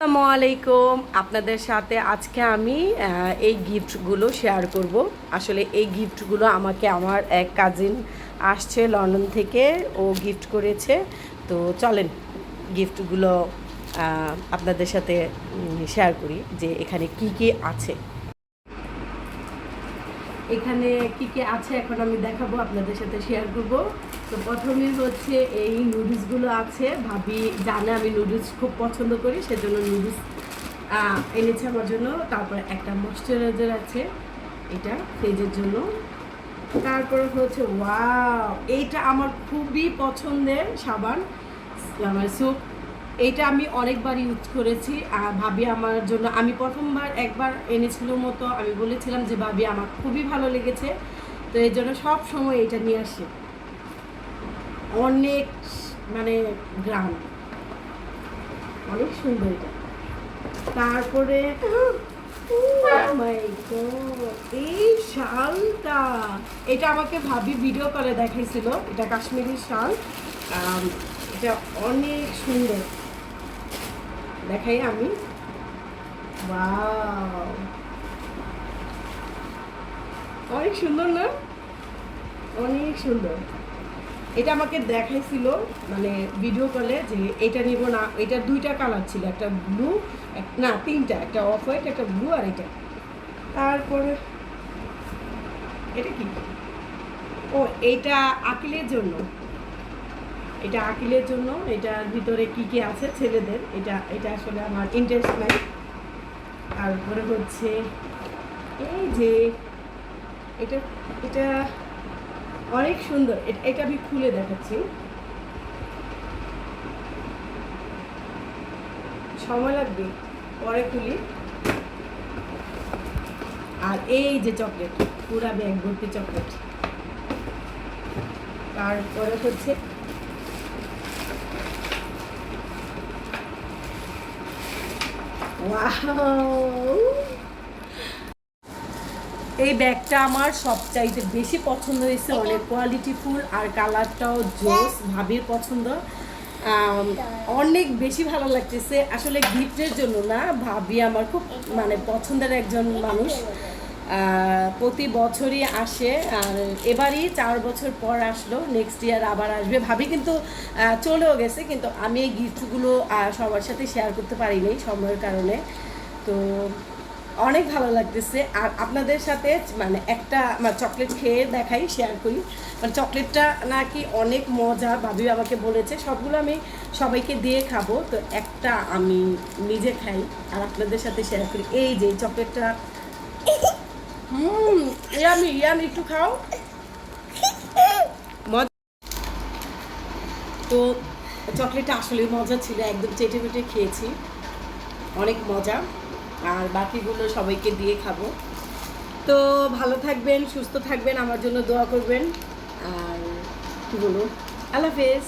আসসালামু আলাইকুম। আপনাদের সাথে আজকে আমি এই গিফটগুলো শেয়ার করব। আসলে এই গিফটগুলো আমাকে আমার এক কাজিন আসছে লন্ডন থেকে, ও গিফট করেছে। তো চলেন গিফটগুলো আপনাদের সাথে শেয়ার করি যে এখানে কি কি আছে। এখানে কি কি আছে এখন আমি দেখাবো, আপনাদের সাথে শেয়ার করব। তো প্রথমে হচ্ছে এই নুডলসগুলো আছে। ভাবি জানে আমি নুডলস খুব পছন্দ করি, সেজন্য নুডলস এনেছে আমার জন্য। তারপর একটা ময়শ্চারাইজার আছে, এটা ফেজের জন্য। তারপর হচ্ছে ওয়াও এইটা আমার খুবই পছন্দের সাবান, আমার স্যুপ এইটা আমি অনেকবার ইউজ করেছি ভাবি আমার জন্য। আমি প্রথমবার একবার এনেছিল মতো আমি বলেছিলাম যে, ভাবি, আমার খুবই ভালো লেগেছে। তো এই জন্য সব সময় এটা নিয়ে আসি। অনেক মানে গ্রাম। অনেক সুন্দর এটা। তারপরে Oh এই শালটা। এটা আমাকে ভাবি ভিডিও করে দেখাইছিল। এটা কাশ্মীরি শাল। এটা অনেক সুন্দর। দেখাই আমি! অনেক সুন্দর না? অনেক সুন্দর। এটা আমাকে দেখাইছিল মানে ভিডিও কলে যে এটা নিব না এটা দুইটা কালার ছিল একটা ব্লু না তিনটা একটা অফ হোয়াইট একটা ব্লু আর এটা। তারপরে এটা কি? ও এইটা আকিলের জন্য। এটা আকিলের জন্য, এটার ভিতরে কি কি আছে ছেলেদের, এটা এটা আসলে আমার ইন্টারেস্ট নাই। তারপরে হচ্ছে, এই যে, এটা এটা অনেক সুন্দর এটা আমি খুলে দেখাচ্ছি। সময় লাগবে, পরে খুলি। আর এই যে চকলেট, পুরা ব্যাগ ভর্তি চকলেট। তারপরে হচ্ছে এই ব্যাগটা আমার সবচাইতে বেশি পছন্দ হয়েছে, অনেক কোয়ালিটিফুল আর কালারটাও জোস, ভাবির পছন্দ। অনেক বেশি ভালো লাগতেছে। আসলে গিফটের জন্য না, ভাবি আমার খুব মানে পছন্দের একজন মানুষ। প্রতি বছরই আসে, আর এবারই চার বছর পর আসলো নেক্সট ইয়ার আবার আসবে। ভাবি কিন্তু চলেও গেছে, কিন্তু আমি এই গিফটগুলো সবার সাথে শেয়ার করতে পারিনি সময়ের কারণে। তো অনেক ভালো লাগতেছে। আর আপনাদের সাথে মানে একটা চকলেট খেয়ে দেখাই শেয়ার করি। মানে চকলেটটা নাকি অনেক মজা, ভাবি আমাকে বলেছে। সবগুলো আমি সবাইকে দিয়ে খাব। তো একটা আমি নিজে খাই, আর আপনাদের সাথে শেয়ার করি। এই যে চকলেটটা হুম, ইয়ামি ইয়ামি, একটু খাও। তো চকলেটটা আসলে মজা ছিল, একদম চেটে পেটে খেয়েছি। অনেক মজা, আর বাকিগুলো সবাইকে দিয়ে খাব। তো ভালো থাকবেন, সুস্থ থাকবেন, আমার জন্য দোয়া করবেন। আর কি বলব? আল্লাহ হাফেজ।